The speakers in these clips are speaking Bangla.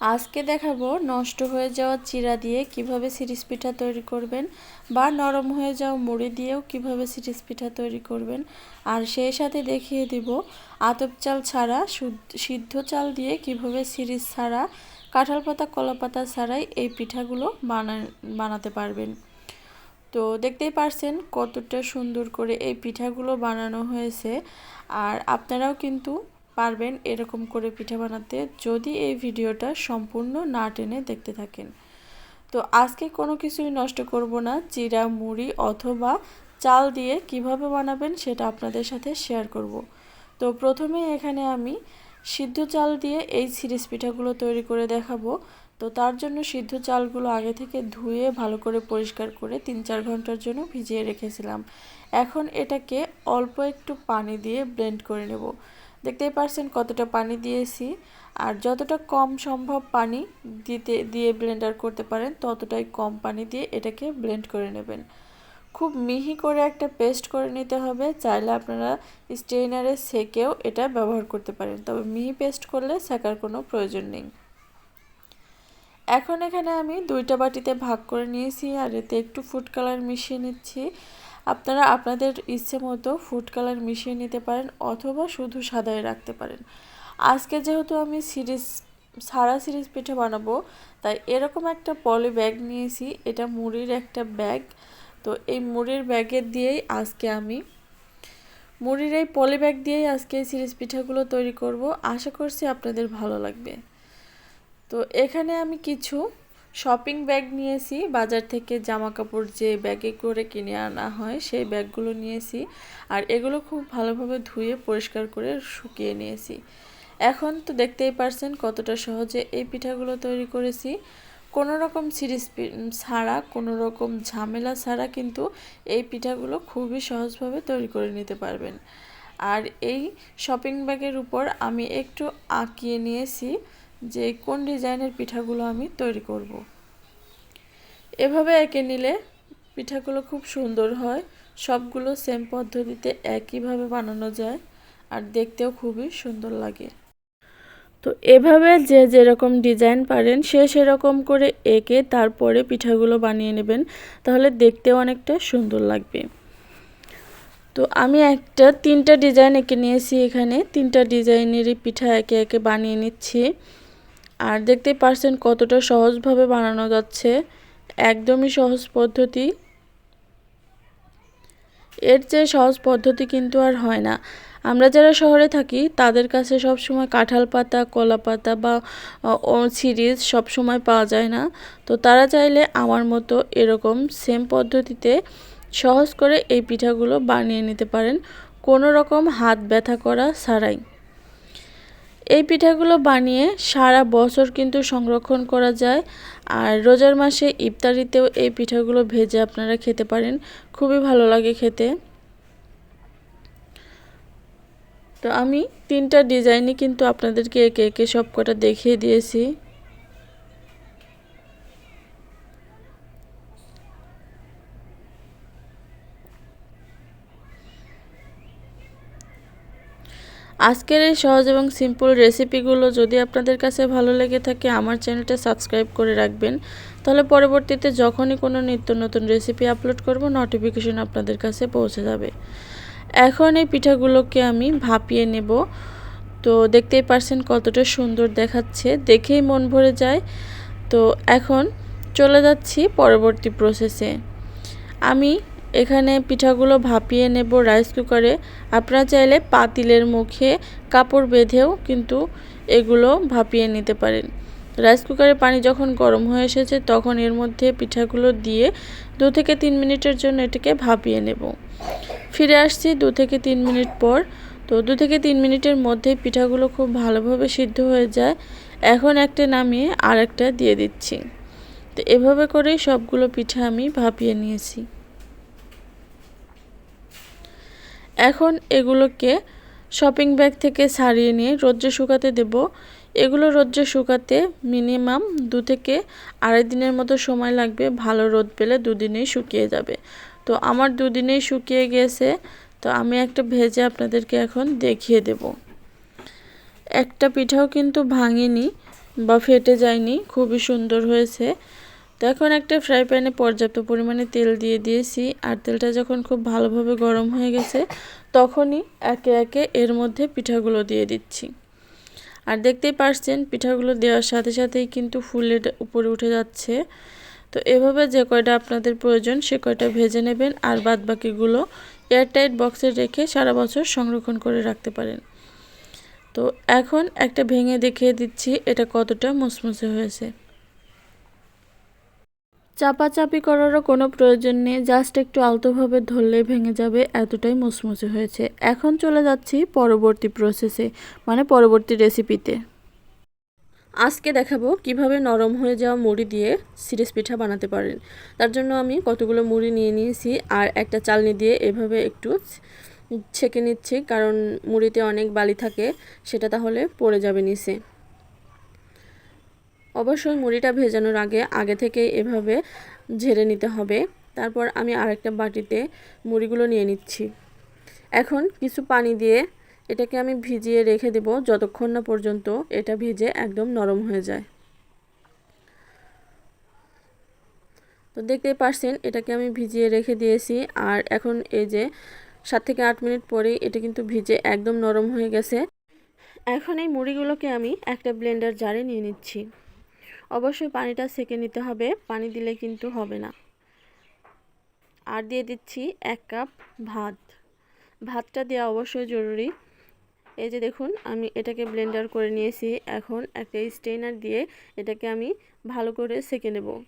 আজকে দেখাবো নষ্ট হয়ে যাওয়া চিরা দিয়ে কীভাবে সিরিজ পিঠা তৈরি করবেন বা নরম হয়ে যাওয়া মুড়ি দিয়েও কীভাবে সিরিজ পিঠা তৈরি করবেন। আর সেই সাথে দেখিয়ে দিব আতপ চাল ছাড়া সিদ্ধ চাল দিয়ে কীভাবে সিরিজ ছাড়া, কাঁঠাল পাতা, কলা পাতা ছাড়াই এই পিঠাগুলো বানা বানাতে পারবেন। তো দেখতেই পারছেন কতটা সুন্দর করে এই পিঠাগুলো বানানো হয়েছে। আর আপনারাও কিন্তু পারবেন এরকম করে পিঠা বানাতে যদি এই ভিডিওটা সম্পূর্ণ না টেনে দেখতে থাকেন। তো আজকে কোনো কিছুই নষ্ট করব না, চিরা, মুড়ি অথবা চাল দিয়ে কীভাবে বানাবেন সেটা আপনাদের সাথে শেয়ার করব। তো প্রথমে এখানে আমি সিদ্ধ চাল দিয়ে এই সিরিজ পিঠাগুলো তৈরি করে দেখাবো। তো তার জন্য সিদ্ধ চালগুলো আগে থেকে ধুয়ে ভালো করে পরিষ্কার করে তিন চার ঘণ্টার জন্য ভিজিয়ে রেখেছিলাম। এখন এটাকে অল্প একটু পানি দিয়ে ব্লেন্ড করে নেব। দেখতেই পারছেন কতটা পানি দিয়েছি। আর যতটা কম সম্ভব পানি দিতে, দিয়ে ব্লেন্ডার করতে পারেন, ততটাই কম পানি দিয়ে এটাকে ব্লেন্ড করে নেবেন। খুব মিহি করে একটা পেস্ট করে নিতে হবে, চাইলে আপনারা স্টেইনারে সেকেও এটা ব্যবহার করতে পারেন। তবে মিহি পেস্ট করলে সেকার কোনো প্রয়োজন নেই। এখন এখানে আমি দুইটা বাটিতে ভাগ করে নিয়েছি, আর এতে একটু ফুড কালার মিশিয়ে নিচ্ছি। আপনারা আপনাদের ইচ্ছে মতো ফুড কালার মিশিয়ে নিতে পারেন অথবা শুধু সাদায় রাখতে পারেন। আজকে যেহেতু আমি সিরিজ, সারা সিরিজ পিঠে বানাবো, তাই এরকম একটা পলি ব্যাগ নিয়েছি। এটা মুড়ির একটা ব্যাগ তো এই মুড়ির ব্যাগের দিয়েই আজকে আমি, মুড়ির এই পলি ব্যাগ দিয়েই আজকে এই সিরিজ পিঠাগুলো তৈরি করব। আশা করছি আপনাদের ভালো লাগবে। তো এখানে আমি কিছু শপিং ব্যাগ নিয়েছি, বাজার থেকে জামা কাপড় যে ব্যাগে করে কিনে আনা হয় সেই ব্যাগগুলো নিয়েছি আর এগুলো খুব ভালোভাবে ধুয়ে পরিষ্কার করে শুকিয়ে নিয়েছি। এখন তো দেখতেই পারছেন কতটা সহজে এই পিঠাগুলো তৈরি করেছি। কোনো রকম সিরিজ ছাড়া, কোনো রকম ঝামেলা ছাড়া কিন্তু এই পিঠাগুলো খুবই সহজভাবে তৈরি করে নিতে পারবেন। আর এই শপিং ব্যাগের উপর আমি একটু আঁকিয়ে নিয়েছি। যে কোন ডিজাইনের পিঠাগুলো আমি তৈরি করব। এভাবে এঁকে নিলে পিঠাগুলো খুব সুন্দর হয়, সবগুলো সেম পদ্ধতিতে একইভাবে বানানো যায় আর দেখতেও খুবই সুন্দর লাগে। তো এভাবে যে যেরকম ডিজাইন পারেন সে সেরকম করে এঁকে তারপরে পিঠাগুলো বানিয়ে নেবেন, তাহলে দেখতেও অনেকটা সুন্দর লাগবে। তো আমি একটা, তিনটা ডিজাইন এঁকে নিয়েছি এখানে, তিনটা ডিজাইনেরই পিঠা একে একে বানিয়ে নিচ্ছি। আর দেখতেই পারছেন কতটা সহজভাবে বানানো যাচ্ছে। একদমই সহজ পদ্ধতি। এর চেয়ে সহজ পদ্ধতি কিন্তু আর হয় না। আমরা যারা শহরে থাকি, তাদের কাছে সব সময় কাঁঠাল পাতা, কলা পাতা বা সিরিজ সব সময় পাওয়া যায় না। তো তারা চাইলে আমার মতো এরকম সেম পদ্ধতিতে সহজ করে এই পিঠাগুলো বানিয়ে নিতে পারেন। কোনো রকম হাত ব্যথা করা ছাড়াই। এই পিঠাগুলো বানিয়ে সারা বছর কিন্তু সংরক্ষণ করা যায়। আর রোজার মাসে ইফতারিতেও এই পিঠাগুলো ভেজে আপনারা খেতে পারেন। খুবই ভালো লাগে খেতে। তো আমি তিনটা ডিজাইনই কিন্তু আপনাদেরকে একে একে সব কটা দেখিয়ে দিয়েছি। আজকের এই সহজ এবং সিম্পল রেসিপিগুলো যদি আপনাদের কাছে ভালো লেগে থাকে, আমার চ্যানেলটা সাবস্ক্রাইব করে রাখবেন। তাহলে পরবর্তীতে যখনই কোনো নিত্য নতুন রেসিপি আপলোড করব নোটিফিকেশন আপনাদের কাছে পৌঁছে যাবে। এখন এই পিঠাগুলোকে আমি ভাপিয়ে নেব। তো দেখতেই পারছেন কতটা সুন্দর দেখাচ্ছে, দেখেই মন ভরে যায়। তো এখন চলে যাচ্ছি পরবর্তী প্রসেসে আমি এখানে পিঠাগুলো ভাপিয়ে নেব রাইস কুকারে আপনারা চাইলে পাতিলের মুখে কাপড় বেঁধেও কিন্তু এগুলো ভাপিয়ে নিতে পারেন। রাইস কুকারে পানি যখন গরম হয়ে এসেছে তখন এর মধ্যে পিঠাগুলো দিয়ে দু থেকে তিন মিনিটের জন্য এটাকে ভাপিয়ে নেব। ফিরে আসছি দু থেকে তিন মিনিট পর। তো দু থেকে তিন মিনিটের মধ্যে পিঠাগুলো খুব ভালোভাবে সিদ্ধ হয়ে যায়। এখন একটা নামিয়ে আর একটা দিয়ে দিচ্ছি। তো এভাবে করেই সবগুলো পিঠা আমি ভাপিয়ে নিয়েছি। এখন এগুলোকে শপিং ব্যাগ থেকে ছাড়িয়ে নিয়ে রোদ্রে শুকাতে দেব। এগুলো রোদ্রে শুকাতে মিনিমাম দু থেকে আড়াই দিনের মতো সময় লাগবে। ভালো রোদ পেলে দুদিনেই শুকিয়ে যাবে। তো আমার দুদিনেই শুকিয়ে গেছে। তো আমি একটা ভেজে আপনাদেরকে এখন দেখিয়ে দেব। একটা পিঠাও কিন্তু ভাঙিনি বা ফেটে যায়নি। খুবই সুন্দর হয়েছে। তো এখন একটা ফ্রাই প্যানে পর্যাপ্ত পরিমাণে তেল দিয়ে দিয়েছি, আর তেলটা যখন খুব ভালোভাবে গরম হয়ে গেছে, তখনই একে একে এর মধ্যে পিঠাগুলো দিয়ে দিচ্ছি। আর দেখতেই পারছেন, পিঠাগুলো দেওয়ার সাথে সাথেই কিন্তু ফুলের উপরে উঠে যাচ্ছে। তো এভাবে যে কয়টা আপনাদের প্রয়োজন, সে কয়টা ভেজে নেবেন, আর বাদ বাকিগুলো এয়ারটাইট বক্সে রেখে সারা বছর সংরক্ষণ করে রাখতে পারেন। তো এখন একটা ভেঙে দেখিয়ে দিচ্ছি, এটা কতটা মুসমুসে হয়েছে। চাপাচাপি করারও কোনো প্রয়োজন নেই জাস্ট একটু আলতোভাবে ধরলেই ভেঙে যাবে, এতটাই মুসমুসে হয়েছে। এখন চলে যাচ্ছি পরবর্তী প্রসেসে মানে পরবর্তী রেসিপিতে আজকে দেখাবো কীভাবে নরম হয়ে যাওয়া মুড়ি দিয়ে সিরিজ পিঠা বানাতে পারেন। তার জন্য আমি কতগুলো মুড়ি নিয়ে নিয়েছি, আর একটা চালনি দিয়ে এভাবে একটু ছেঁকে নিচ্ছি, কারণ মুড়িতে অনেক বালি থাকে, সেটা তাহলে পড়ে যাবে নিচে। অবশ্যই মুড়িটা ভেজানোর আগে আগে থেকে এভাবে ঝেড়ে নিতে হবে। তারপর আমি আরেকটা বাটিতে মুড়িগুলো নিয়ে নিচ্ছি। এখন কিছু পানি দিয়ে এটাকে আমি ভিজিয়ে রেখে দেব যতক্ষণ না পর্যন্ত এটা ভিজে একদম নরম হয়ে যায়। তো দেখতেই পারছেন, এটাকে আমি ভিজিয়ে রেখে দিয়েছি। আর এখন এই যে সাত থেকে আট মিনিট পরেই এটা কিন্তু ভিজে একদম নরম হয়ে গেছে। এখন এই মুড়িগুলোকে আমি একটা ব্লেন্ডার জারে নিয়ে নিচ্ছি। অবশ্যই পানিটা সেকে নিতে হবে। পানি দিলে কিন্তু হবে না। আর দিয়ে দিচ্ছি এক কাপ ভাত। ভাতটা দেওয়া অবশ্যই জরুরি। এই যে দেখুন, আমি এটাকে ব্লেন্ডার করে নিয়েছি। এখন একটা স্টেইনার দিয়ে এটাকে আমি ভালো করে সেকে নেব।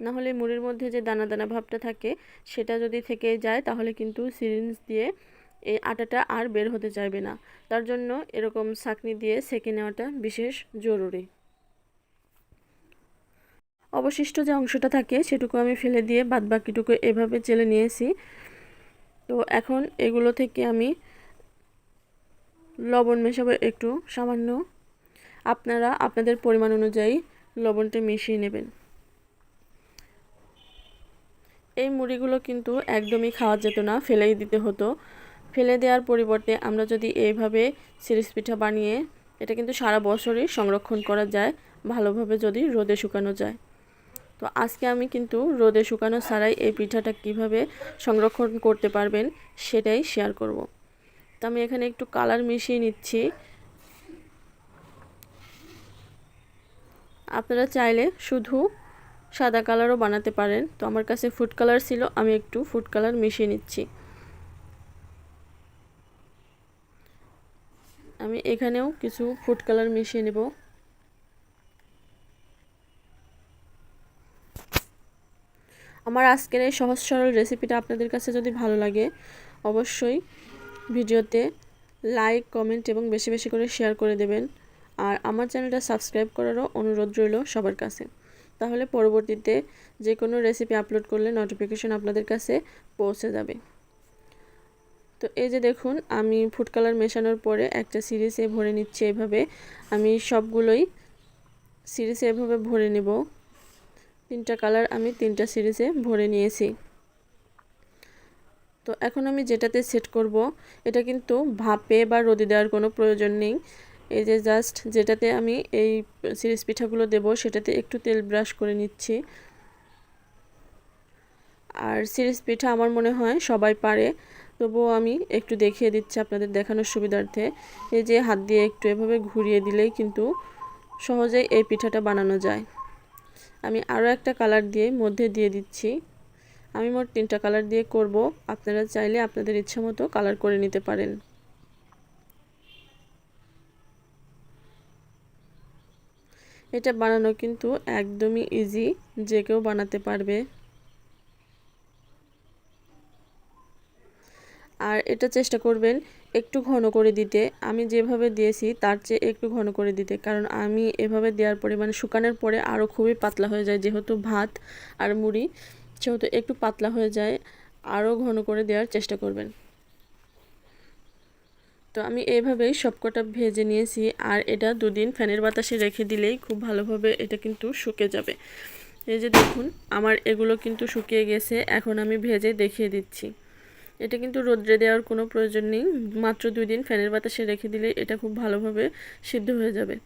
নাহলে মুড়ির মধ্যে যে দানা দানা ভাবটা থাকে, সেটা যদি থেকে যায়, তাহলে কিন্তু সিরিঞ্জ দিয়ে এই আটাটা আর বের হতে চাইবে না। তার জন্য এরকম ছাকনি দিয়ে সেকে নেওয়াটা বিশেষ জরুরি। অবশিষ্ট যে অংশটা থাকে সেটুকু আমি ফেলে দিয়ে বাদ বাকিটুকু এভাবে চেলে নিয়েছি। তো এখন এগুলো থেকে আমি লবণ মেশাবো একটু সামান্য। আপনারা আপনাদের পরিমাণ অনুযায়ী লবণটা মিশিয়ে নেবেন। এই মুড়িগুলো কিন্তু একদমই খাওয়া যেত না, ফেলেই দিতে হতো। ফেলে দেওয়ার পরিবর্তে আমরা যদি এইভাবে সিরিজ পিঠা বানিয়ে, এটা কিন্তু সারা বছরই সংরক্ষণ করা যায়, ভালোভাবে যদি রোদে শুকানো যায়। তো আজকে আমি কিন্তু রোদে শুকানো ছাড়াই এই পিঠাটা কীভাবে সংরক্ষণ করতে পারবেন সেটাই শেয়ার করব। তো আমি এখানে একটু কালার মিশিয়ে নিচ্ছি। আপনারা চাইলে শুধু সাদা কালারও বানাতে পারেন। তো আমার কাছে ফুড কালার ছিল, আমি একটু ফুড কালার মিশিয়ে নিচ্ছি। আমি এখানেও কিছু ফুড কালার মিশিয়ে নেব। আমার আজকের এই সহজ সরল রেসিপিটা আপনাদের কাছে যদি ভালো লাগে, অবশ্যই ভিডিওতে লাইক কমেন্ট এবং বেশি বেশি করে শেয়ার করে দেবেন। আর আমার চ্যানেলটা সাবস্ক্রাইব করারও অনুরোধ রইল সবার কাছে। তাহলে পরবর্তীতে যে কোনো রেসিপি আপলোড করলে নোটিফিকেশন আপনাদের কাছে পৌঁছে যাবে। তো এই যে দেখুন, আমি ফুড কালার মেশানোর পরে একটা সিরিজে ভরে নিচ্ছি। এভাবে আমি সবগুলোই সিরিজে এভাবে ভরে নেব। তিনটা কালার আমি তিনটা সিরিজে ভরে নিয়েছি। তো এখন আমি যেটাতে সেট করব, এটা কিন্তু ভাপে বা রোদে দেওয়ার কোনো প্রয়োজন নেই। এই যে জাস্ট যেটাতে আমি এই সিরিজ পিঠাগুলো দেব, সেটাতে একটু তেল ব্রাশ করে নিচ্ছি। আর সিরিজ পিঠা আমার মনে হয় সবাই পারে, তবুও আমি একটু দেখিয়ে দিচ্ছি আপনাদের দেখানোর সুবিধার্থে। এই যে হাত দিয়ে একটু এভাবে ঘুরিয়ে দিলেই কিন্তু সহজেই এই পিঠাটা বানানো যায়। আমি আরও একটা কালার দিয়ে মধ্যে দিয়ে দিচ্ছি। আমি মোট তিনটা কালার দিয়ে করব। আপনারা চাইলে আপনাদের ইচ্ছা মতো কালার করে নিতে পারেন। এটা বানানো কিন্তু একদমই ইজি যে কেউ বানাতে পারবে। আর এটা চেষ্টা করবেন একটু ঘন করে দিতে। আমি যেভাবে দিয়েছি, তার চেয়ে একটু ঘন করে দিতে। কারণ আমি এভাবে দেওয়ার পরে মানে শুকানোর পরে আরও খুবই পাতলা হয়ে যায়, যেহেতু ভাত আর মুড়ি, সেহেতু একটু পাতলা হয়ে যায় আরও ঘন করে দেওয়ার চেষ্টা করবেন। তো আমি এইভাবেই সবকটা ভেজে নিয়েছি, আর এটা দুদিন ফ্যানের বাতাসে রেখে দিলেই খুব ভালোভাবে এটা কিন্তু শুকে যাবে। এই যে দেখুন, আমার এগুলো কিন্তু শুকিয়ে গেছে, এখন আমি ভেজে দেখিয়ে দিচ্ছি। এটা কিন্তু রোদ্রে দেওয়ার কোনো প্রয়োজন নেই। মাত্র দুই দিন ফ্যানের বাতাসে রেখে দিলে এটা খুব ভালোভাবে সিদ্ধ হয়ে যাবে।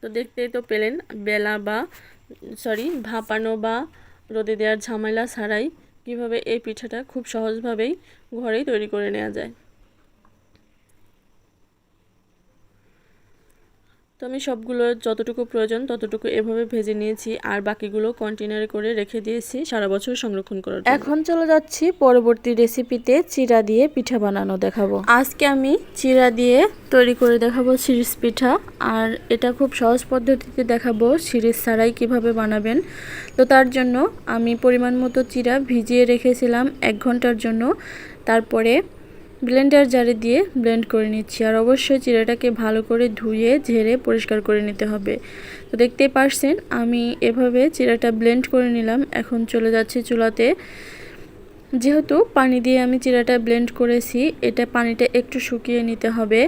তো দেখতেই তো পেলেন, বেলা বা, সরি, ভাপানো বা রোদে দেওয়ার ঝামেলা ছাড়াই কীভাবে এই পিঠাটা খুব সহজভাবেই ঘরেই তৈরি করে নেওয়া যায়। তো আমি সবগুলো যতটুকু প্রয়োজন ততটুকু এভাবে ভেজে নিয়েছি আর বাকিগুলো কন্টেনারে করে রেখে দিয়েছি সারা বছর সংরক্ষণ করার জন্য। এখন চলে যাচ্ছি পরবর্তী রেসিপিতে চিরা দিয়ে পিঠা বানানো দেখাবো আজকে আমি চিরা দিয়ে তৈরি করে দেখাবো সিরিজ পিঠা আর এটা খুব সহজ পদ্ধতিতে দেখাবো সিরিজ ছাড়াই কীভাবে বানাবেন তো তার জন্য আমি পরিমাণ মতো চিরা ভিজিয়ে রেখেছিলাম এক ঘণ্টার জন্য তারপরে ব্লেন্ডার জারে দিয়ে ব্লেন্ড করে নিচ্ছি আর অবশ্যই চিড়াটাকে ভালো করে ধুয়ে, ঝেড়ে পরিষ্কার করে নিতে হবে। তো দেখতে পারছেন, আমি এভাবে চিরাটা ব্লেন্ড করে নিলাম। এখন চলে যাচ্ছি চুলাতে। যেহেতু পানি দিয়ে আমি চিড়াটা ব্লেন্ড করেছি, এটা পানিটা একটু শুকিয়ে নিতে হবে।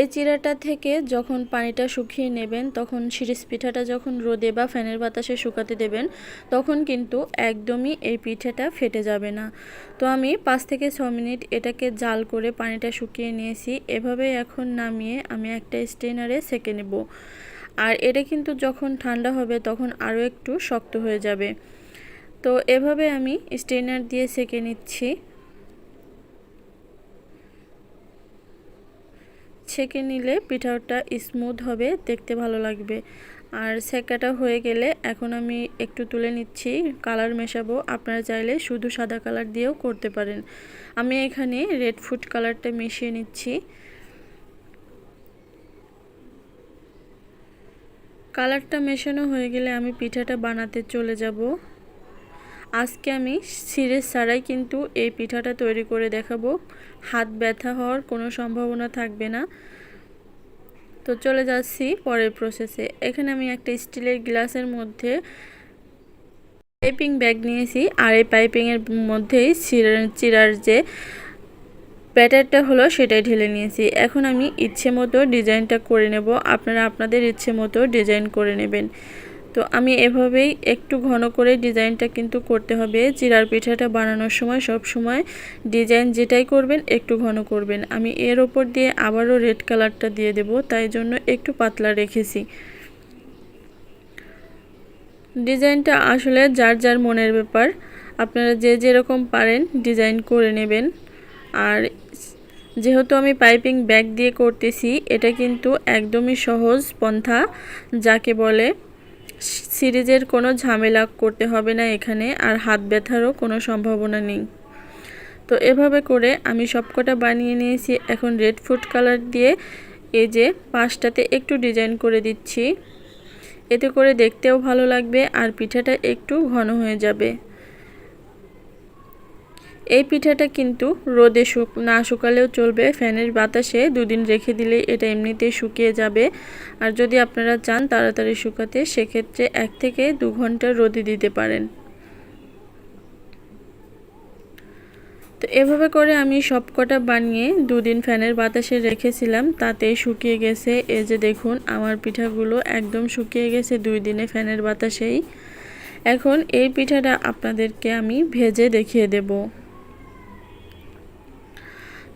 এই চিরাটা থেকে যখন পানিটা শুকিয়ে নেবেন, তখন শিরিষ পিঠাটা যখন রোদে বা ফ্যানের বাতাসে শুকাতে দেবেন, তখন কিন্তু একদমই এই পিঠাটা ফেটে যাবে না। তো আমি পাঁচ থেকে ছ মিনিট এটাকে জাল করে পানিটা শুকিয়ে নিয়েছি। এভাবে এখন নামিয়ে আমি একটা স্টেনারে সেকে নেব। আর এটা কিন্তু যখন ঠান্ডা হবে, তখন আরও একটু শক্ত হয়ে যাবে। তো এভাবে আমি স্টেনার দিয়ে সেকে নিচ্ছি। ছেঁকে নিলে পিঠাটা স্মুথ হবে, দেখতে ভালো লাগবে। আর সেকাটা হয়ে গেলে এখন আমি একটু তুলে নিচ্ছি কালার মেশাবো। আপনারা চাইলে শুধু সাদা কালার দিয়েও করতে পারেন। আমি এখানে রেড ফুড কালারটা মিশিয়ে নিচ্ছি। কালারটা মেশানো হয়ে গেলে আমি পিঠাটা বানাতে চলে যাব। আজকে আমি সিরিজ ছাড়াই কিন্তু এই পিঠাটা তৈরি করে দেখাবো। হাত ব্যথা হওয়ার কোনো সম্ভাবনা থাকবে না। তো চলে যাচ্ছি পরের প্রসেসে এখানে আমি একটা স্টিলের গ্লাসের মধ্যে পাইপিং ব্যাগ নিয়েছি আর এই পাইপিংয়ের মধ্যেই চিরার যে ব্যাটারটা হলো সেটাই ঢেলে নিয়েছি। এখন আমি ইচ্ছে মতো ডিজাইনটা করে নেব। আপনারা আপনাদের ইচ্ছে মতো ডিজাইন করে নেবেন। তো আমি এভাবেই একটু ঘন করে ডিজাইনটা কিন্তু করতে হবে। চিরার পিঠাটা বানানোর সময় সব সময় ডিজাইন যেটাই করবেন একটু ঘন করবেন। আমি এর ওপর দিয়ে আবারও রেড কালারটা দিয়ে দেব, তাই জন্য একটু পাতলা রেখেছি। ডিজাইনটা আসলে যার যার মনের ব্যাপার, আপনারা যে যেরকম পারেন ডিজাইন করে নেবেন। আর যেহেতু আমি পাইপিং ব্যাগ দিয়ে করতেছি, এটা কিন্তু একদমই সহজ পন্থা, যাকে বলে সিরিজের কোনো ঝামেলা করতে হবে না এখানে, আর হাত ব্যথারও কোনো সম্ভাবনা নেই। তো এভাবে করে আমি সবকটা বানিয়ে নিয়েছি। এখন রেড ফুড কালার দিয়ে এই যে পাশটাতে একটু ডিজাইন করে দিচ্ছি। এতে করে দেখতেও ভালো লাগবে, আর পিঠাটা একটু ঘন হয়ে যাবে। এই পিঠাটা কিন্তু রোদে শুক না শুকালেও চলবে। ফ্যানের বাতাসে দুদিন রেখে দিলে এটা এমনিতেই শুকিয়ে যাবে। আর যদি আপনারা চান তাড়াতাড়ি শুকাতে, সেক্ষেত্রে এক থেকে দু ঘণ্টা রোদে দিতে পারেন। তো এভাবে করে আমি সবকটা বানিয়ে দুদিন ফ্যানের বাতাসে রেখেছিলাম। তাতে শুকিয়ে গেছে। এই যে দেখুন, আমার পিঠাগুলো একদম শুকিয়ে গেছে দুই দিনে ফ্যানের বাতাসেই। এখন এই পিঠাটা আপনাদেরকে আমি ভেজে দেখিয়ে দেবো।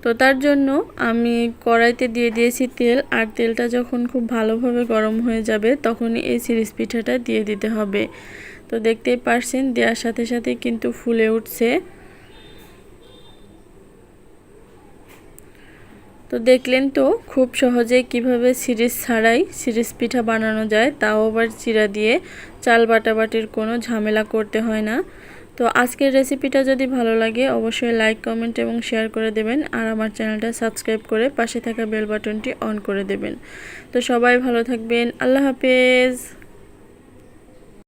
তো তার জন্য আমি কড়াইতে দিয়ে দিয়েছি তেল, আর তেলটা যখন খুব ভালোভাবে গরম হয়ে যাবে তখনই এই সিরিজ পিঠাটা দিয়ে দিতে হবে। তো দেখতেই পারছেন, দেওয়ার সাথে সাথে কিন্তু ফুলে উঠছে। তো দেখলেন তো, খুব সহজেই কীভাবে সিরিজ ছাড়াই সিরিজ পিঠা বানানো যায়, তাও আবার চিরা দিয়ে চাল বাটাবাটির কোনো ঝামেলা করতে হয় না। তো আজকের রেসিপিটা যদি ভালো লাগে, অবশ্যই লাইক কমেন্ট এবং শেয়ার করে দেবেন। আর আমার চ্যানেলটা সাবস্ক্রাইব করে পাশে থাকা বেল বাটনটি অন করে দেবেন। তো সবাই ভালো থাকবেন। আল্লাহ হাফেজ।